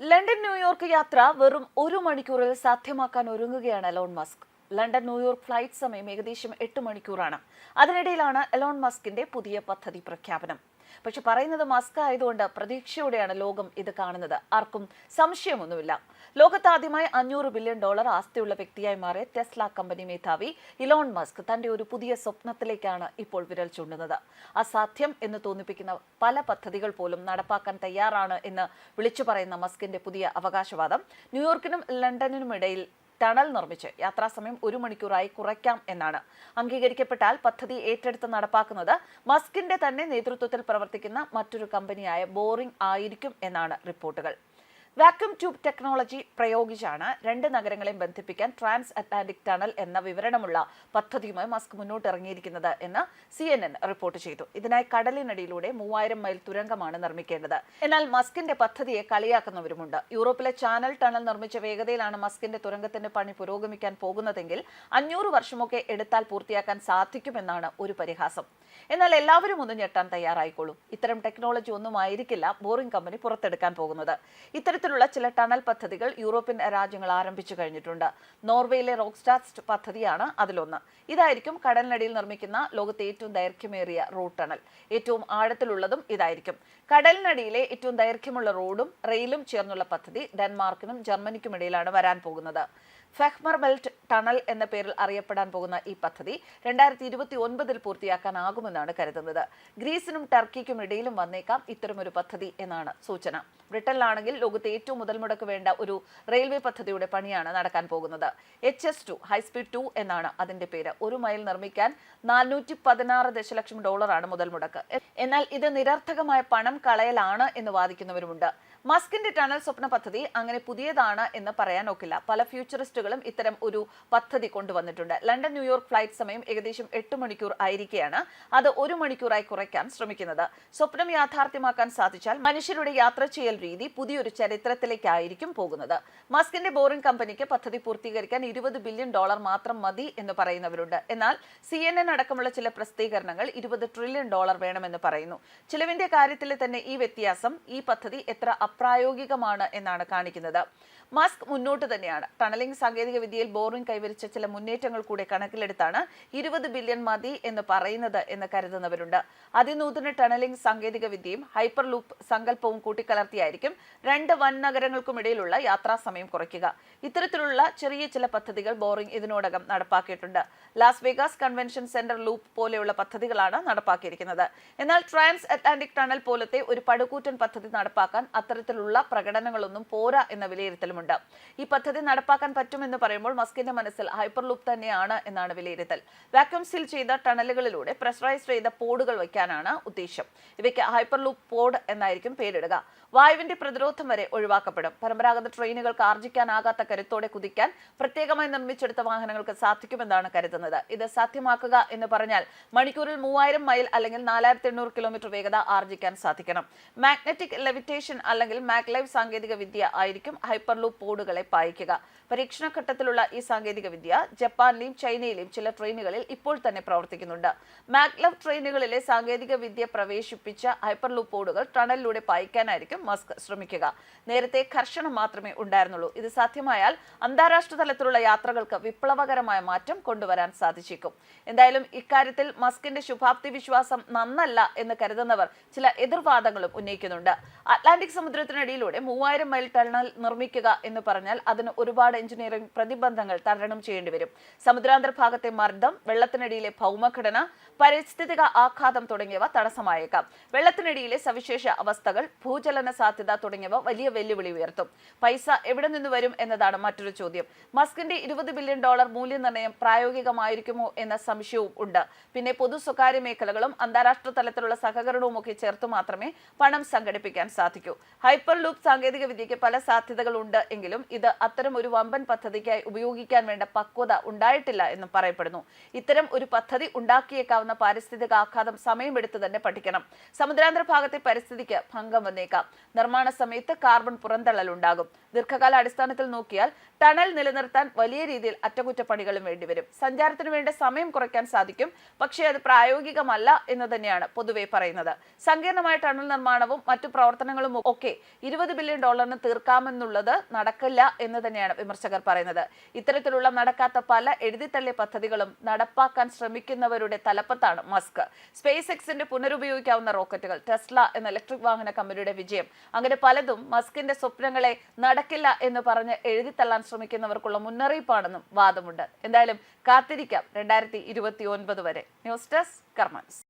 London New York യാത്ര വെറും ഒരു മണിക്കൂറിൽ സാധ്യമാക്കാൻ ഒരുങ്ങുകയാണ് Elon Musk. London New York flight സമയം ഏകദേശം എട്ട് മണിക്കൂറാണ്. അതിനിടയിലാണ് എലോൺ മസ്കിന്റെ പുതിയ പദ്ധതി പ്രഖ്യാപനം. പക്ഷെ പറയുന്നത് മസ്ക് ആയതുകൊണ്ട് പ്രതീക്ഷയോടെയാണ് ലോകം ഇത് കാണുന്നത്. ആർക്കും സംശയമൊന്നുമില്ല. ലോകത്ത് ആദ്യമായി അഞ്ഞൂറ് ബില്യൺ ഡോളർ ആസ്തിയുള്ള വ്യക്തിയായി മാറിയ ടെസ്ല കമ്പനി മേധാവി ഇലോൺ മസ്ക് തന്റെ ഒരു പുതിയ സ്വപ്നത്തിലേക്കാണ് ഇപ്പോൾ വിരൽ ചൂണ്ടുന്നത്. അസാധ്യം എന്ന് തോന്നിപ്പിക്കുന്ന പല പദ്ധതികൾ പോലും നടപ്പാക്കാൻ തയ്യാറാണ് എന്ന് വിളിച്ചു പറയുന്ന മസ്കിന്റെ പുതിയ അവകാശവാദം ന്യൂയോർക്കിനും ലണ്ടനിനും ഇടയിൽ ടണൽ നിർമ്മിച്ച് യാത്രാസമയം ഒരു മണിക്കൂറായി കുറയ്ക്കാം എന്നാണ്. അംഗീകരിക്കപ്പെട്ടാൽ പദ്ധതി ഏറ്റെടുത്ത് നടപ്പാക്കുന്നത് മസ്കിന്റെ തന്നെ നേതൃത്വത്തിൽ പ്രവർത്തിക്കുന്ന മറ്റൊരു കമ്പനിയായ ബോറിംഗ് ആയിരിക്കും എന്നാണ് റിപ്പോർട്ടുകൾ. വാക്യൂം ട്യൂബ് ടെക്നോളജി പ്രയോഗിച്ചാണ് രണ്ട് നഗരങ്ങളെയും ബന്ധിപ്പിക്കാൻ ട്രാൻസ് അറ്റ്ലാന്റിക് ടണൽ എന്ന വിവരണമുള്ള പദ്ധതിയുമായി മസ്ക് മുന്നോട്ട് ഇറങ്ങിയിരിക്കുന്നത് എന്ന് സി എൻ എൻ റിപ്പോർട്ട് ചെയ്തു. ഇതിനായി കടലിനടിയിലൂടെ മൂവായിരം മൈൽ തുരങ്കമാണ് നിർമ്മിക്കേണ്ടത്. എന്നാൽ മസ്കിന്റെ പദ്ധതിയെ കളിയാക്കുന്നവരുമുണ്ട്. യൂറോപ്പിലെ ചാനൽ ടണൽ നിർമ്മിച്ച വേഗതയിലാണ് മസ്കിന്റെ തുരങ്കത്തിന്റെ പണി പുരോഗമിക്കാൻ പോകുന്നതെങ്കിൽ അഞ്ഞൂറ് വർഷമൊക്കെ എടുത്താൽ പൂർത്തിയാക്കാൻ സാധിക്കുമെന്നാണ് ഒരു പരിഹാസം. എന്നാൽ എല്ലാവരും ഒന്ന് ഞെട്ടാൻ തയ്യാറായിക്കോളും. ഇത്തരം ടെക്നോളജി ഒന്നും ആയിരിക്കില്ല ബോറിംഗ് കമ്പനി പുറത്തെടുക്കാൻ പോകുന്നത്. ഇത്തരത്തിലുള്ള ചില ടണൽ പദ്ധതികൾ യൂറോപ്യൻ രാജ്യങ്ങൾ ആരംഭിച്ചു കഴിഞ്ഞിട്ടുണ്ട്. നോർവേയിലെ റോക്സ്റ്റാസ്റ്റ് പദ്ധതിയാണ് അതിലൊന്ന്. ഇതായിരിക്കും കടലിനടിയിൽ നിർമ്മിക്കുന്ന ലോകത്തെ ഏറ്റവും ദൈർഘ്യമേറിയ റോഡ് ടണൽ. ഏറ്റവും ആഴത്തിലുള്ളതും ഇതായിരിക്കും. കടലിനടിയിലെ ഏറ്റവും ദൈർഘ്യമുള്ള റോഡും റെയിലും ചേർന്നുള്ള പദ്ധതി ഡെൻമാർക്കിനും ജർമ്മനിക്കുമിടയിലാണ് വരാൻ പോകുന്നത്. ഫെഹ്മർ ബെൽറ്റ് ടണൽ എന്ന പേരിൽ അറിയപ്പെടാൻ പോകുന്ന ഈ പദ്ധതി രണ്ടായിരത്തി ഇരുപത്തി ഒൻപതിൽ പൂർത്തിയാക്കാനാകുമെന്നാണ് കരുതുന്നത്. ഗ്രീസിനും ടർക്കിക്കും ഇടയിലും വന്നേക്കാം ഇത്തരമൊരു പദ്ധതി എന്നാണ് സൂചന. ബ്രിട്ടനിലാണെങ്കിൽ ലോകത്തെ ഏറ്റവും മുതൽ മുടക്ക് വേണ്ട ഒരു റെയിൽവേ പദ്ധതിയുടെ പണിയാണ് നടക്കാൻ പോകുന്നത്. H S two high speed two എന്നാണ് അതിന്റെ പേര്. ഒരു മൈൽ നിർമ്മിക്കാൻ നാനൂറ്റി പതിനാറ് ദശലക്ഷം ഡോളറാണ് മുതൽ മുടക്ക്. എന്നാൽ ഇത് നിരർത്ഥകമായ പണം കളയലാണ് എന്ന് വാദിക്കുന്നവരുമുണ്ട്. മസ്കിന്റെ ടണൽ സ്വപ്ന പദ്ധതി അങ്ങനെ പുതിയതാണ് എന്ന് പറയാൻ ഒക്കില്ല പല ഫ്യൂച്ചറിസ്റ്റുകളും ഇത്തരം ഒരു പദ്ധതി കൊണ്ടുവന്നിട്ടുണ്ട്. ലണ്ടൻ ന്യൂയോർക്ക് ഫ്ലൈറ്റ് സമയം ഏകദേശം എട്ട് മണിക്കൂർ ആയിരിക്കെയാണ്. അത് ഒരു മണിക്കൂറായി കുറയ്ക്കാൻ ശ്രമിക്കുന്നത്. സ്വപ്നം യാഥാർത്ഥ്യമാക്കാൻ സാധിച്ചാൽ മനുഷ്യരുടെ യാത്ര ചെയ്യൽ രീതി പുതിയൊരു ചരിത്രത്തിലേക്കായിരിക്കും പോകുന്നത്. മസ്കിന്റെ ബോറിംഗ് കമ്പനിക്ക് പദ്ധതി പൂർത്തീകരിക്കാൻ ഇരുപത് ബില്യൺ ഡോളർ മാത്രം മതി എന്ന് പറയുന്നവരുണ്ട്. എന്നാൽ സി എൻ എൻ അടക്കമുള്ള ചില പ്രസിദ്ധീകരണങ്ങൾ ഇരുപത് ട്രില്യൺ ഡോളർ വേണമെന്ന് പറയുന്നു. ചിലവിന്റെ കാര്യത്തിൽ തന്നെ ഈ വ്യത്യാസം ഈ പദ്ധതി എത്ര അപ്രായോഗികമാണ് എന്നാണ് കാണിക്കുന്നത്. മസ്ക് മുന്നോട്ട് തന്നെയാണ്. ടണലിംഗ് സാങ്കേതിക വിദ്യയിൽ ബോറിംഗ് കൈവരിച്ച ചില മുന്നേറ്റങ്ങൾ കൂടെ കണക്കിലെടുത്താണ് ഇരുപത് ബില്യൺ മതി എന്ന് പറയുന്നത് എന്ന് കരുതുന്നവരുണ്ട്. അതിനൂതന ടണലിംഗ് സാങ്കേതിക വിദ്യയും ഹൈപ്പർ ലൂപ്പ് സങ്കല്പവും കൂട്ടിക്കലർത്തിയായിരിക്കും രണ്ട് വൻ നഗരങ്ങൾക്കും ഇടയിലുള്ള യാത്രാ സമയം കുറയ്ക്കുക. ഇത്തരത്തിലുള്ള ചെറിയ ചില പദ്ധതികൾ ബോറിംഗ് ഇതിനോടകം നടപ്പാക്കിയിട്ടുണ്ട്. Las Vegas convention centre loop പോലെയുള്ള പദ്ധതികളാണ് നടപ്പാക്കിയിരിക്കുന്നത്. എന്നാൽ ട്രാൻസ് അറ്റ്ലാന്റിക് ടണൽ പോലത്തെ ഒരു പടുകൂറ്റൻ പദ്ധതി നടപ്പാക്കാൻ അത്തരത്തിലുള്ള പ്രകടനങ്ങളൊന്നും പോരാ എന്ന വിലയിരുത്തലുമുണ്ട്. ഈ പദ്ധതി നടപ്പാക്കാൻ പറ്റുമെന്ന് പറയുമ്പോൾ മസ്കിന്റെ മനസ്സിൽ ഹൈപ്പർ ലൂപ്പ് തന്നെയാണ് എന്നാണ് വിലയിരുത്തൽ. വാക്യൂം സീൽ ചെയ്ത ടണലുകളിലൂടെ പ്രഷറൈസ് ചെയ്ത പോഡുകൾ വയ്ക്കാനാണ് ഉദ്ദേശം. ഇവയ്ക്ക് ഹൈപ്പർ ലൂപ്പ് പോഡ് എന്നായിരിക്കും പേരിടുക. വായുവിന്റെ പ്രതിരോധം വരെ ഒഴിവാക്കപ്പെടും. പരമ്പരാഗത ട്രെയിനുകൾക്ക് ആർജിക്കാനാകാത്ത കരുത്തോടെ കുതിക്കാൻ പ്രത്യേകമായി നിർമ്മിച്ചെടുത്ത വാഹനങ്ങൾക്ക് സാധിക്കുമെന്നാണ് കരുതുന്നത്. ഇത് സാധ്യമാക്കുക എന്ന് പറഞ്ഞാൽ മണിക്കൂറിൽ മൂവായിരം മൈൽ അല്ലെങ്കിൽ നാലായിരത്തി എണ്ണൂറ് കിലോമീറ്റർ വേഗത ആർജിക്കാൻ സാധിക്കണം. മാഗ്നറ്റിക് ലെവിറ്റേഷൻ അല്ലെങ്കിൽ മാഗ്ലൈവ് സാങ്കേതിക വിദ്യ ആയിരിക്കും ഹൈപ്പർ ലൂപ്പ് പോഡുകളെ പായിക്കുക. പരീക്ഷണ ഘട്ടത്തിലുള്ള ഈ സാങ്കേതിക വിദ്യ ജപ്പാനിലെയും ചൈനയിലെയും ചില ട്രെയിനുകളിൽ ഇപ്പോൾ തന്നെ പ്രവർത്തിക്കുന്നുണ്ട്. മാഗ്ലവ് ട്രെയിനുകളിലെ സാങ്കേതിക വിദ്യ പ്രവേശിപ്പിച്ച ഹൈപ്പർ ലൂപ്പ് പോഡുകൾ ടണലിലൂടെ പായിക്കാനായിരിക്കും മസ്ക് ശ്രമിക്കുക. നേരത്തെ കർഷണം മാത്രമേ ഉണ്ടായിരുന്നുള്ളൂ. ഇത് സാധ്യമായാൽ അന്താരാഷ്ട്ര തലത്തിലുള്ള യാത്രകൾക്ക് വിപ്ലവകരമായ മാറ്റം കൊണ്ടുവരാൻ സാധിച്ചേക്കും. എന്തായാലും ഇക്കാര്യത്തിൽ മസ്കിന്റെ ശുഭാപ്തി വിശ്വാസം നന്നല്ല എന്ന് കരുതുന്നവർ ചില എതിർവാദങ്ങളും ഉന്നയിക്കുന്നുണ്ട്. അറ്റ്ലാന്റിക് സമുദ്രത്തിനടിയിലൂടെ മൂവായിരം മൈൽ ടണൽ നിർമ്മിക്കുക എന്ന് പറഞ്ഞാൽ അതിന് ഒരുപാട് എഞ്ചിനീയറിംഗ് പ്രതിബന്ധങ്ങൾ തരണം ചെയ്യേണ്ടി വരും. സമുദ്രാന്തർ ഭാഗത്തെ മർദ്ദം വെള്ളത്തിനടിയിലെ ഭൗമഘടന പരിസ്ഥിതിക ആഘാതം തുടങ്ങിയവ തടസ്സമായേക്കാം. വെള്ളത്തിനടിയിലെ സവിശേഷ അവസ്ഥകൾ ഭൂചലന സാധ്യത തുടങ്ങിയവ വലിയ വെല്ലുവിളി ഉയർത്തും. പൈസ എവിടെ നിന്ന് വരും എന്നതാണ് മറ്റൊരു ചോദ്യം. മസ്കിന്റെ ഇരുപത് ബില്യൺ ഡോളർ മൂല്യനിർണയം പ്രായോഗികമായിരിക്കുമോ എന്ന സംശയവും ഉണ്ട്. പിന്നെ പൊതു സ്വകാര്യ മേഖലകളും അന്താരാഷ്ട്ര തലത്തിലുള്ള സഹകരണവും ഒക്കെ ചേർത്ത് മാത്രമേ പണം സംഘടിപ്പിക്കാൻ സാധിക്കൂ. ഹൈപ്പർ ലൂപ്പ് സാങ്കേതിക വിദ്യയ്ക്ക് പല സാധ്യതകളുണ്ട് എങ്കിലും ഇത് അത്തരം ഒരു വമ്പൻ പദ്ധതിക്കായി ഉപയോഗിക്കാൻ വേണ്ട പക്വത ഉണ്ടായിട്ടില്ല എന്നും പറയപ്പെടുന്നു. ഇത്തരം ഒരു പദ്ധതി ഉണ്ടാക്കിയേക്കാവുന്ന പാരിസ്ഥിതിക ആഘാതം സമയമെടുത്ത് തന്നെ പഠിക്കണം. സമുദ്രാന്തര ഭാഗത്തെ പരിസ്ഥിതിക്ക് ഭംഗം വന്നേക്കാം. നിർമ്മാണ സമയത്ത് കാർബൺ പുറന്തള്ളൽ ഉണ്ടാകും. ദീർഘകാല അടിസ്ഥാനത്തിൽ നോക്കിയാൽ ടണൽ നിലനിർത്താൻ വലിയ രീതിയിൽ അറ്റകുറ്റപ്പണികളും വേണ്ടിവരും. സഞ്ചാരത്തിന് വേണ്ട സമയം കുറയ്ക്കാൻ സാധിക്കും. പക്ഷേ അത് പ്രായോഗികമല്ല എന്ന് തന്നെയാണ് പൊതുവെ പറയുന്നത്. സങ്കീർണമായ ടണൽ നിർമ്മാണവും മറ്റു പ്രവർത്തനങ്ങളും ഒക്കെ ഇരുപത് ബില്യൺ ഡോളറിന് തീർക്കാമെന്നുള്ളത് നടക്കില്ല എന്ന് തന്നെയാണ് വിമർശകർ പറയുന്നത്. ഇത്തരത്തിലുള്ള നടക്കാത്ത പല എഴുതിത്തള്ളിയ പദ്ധതികളും നടപ്പാക്കാൻ ശ്രമിക്കുന്നവരുടെ തലപ്പത്താണ് മസ്ക്. സ്പേസ് എക്സിന്റെ പുനരുപയോഗിക്കാവുന്ന റോക്കറ്റുകൾ ടെസ്ല എന്ന ഇലക്ട്രിക് വാഹന കമ്പനിയുടെ വിജയം. അങ്ങനെ പലതും മസ്കിന്റെ സ്വപ്നങ്ങളെ നടക്കില്ല എന്ന് പറഞ്ഞ് എഴുതിത്തള്ളാൻ ശ്രമിക്കുന്നവർക്കുള്ള മുന്നറിയിപ്പാണെന്നും വാദമുണ്ട്. എന്തായാലും കാത്തിരിക്കാം രണ്ടായിരത്തി ഇരുപത്തി ഒൻപത് വരെ. News desk കർമ്മൻസ്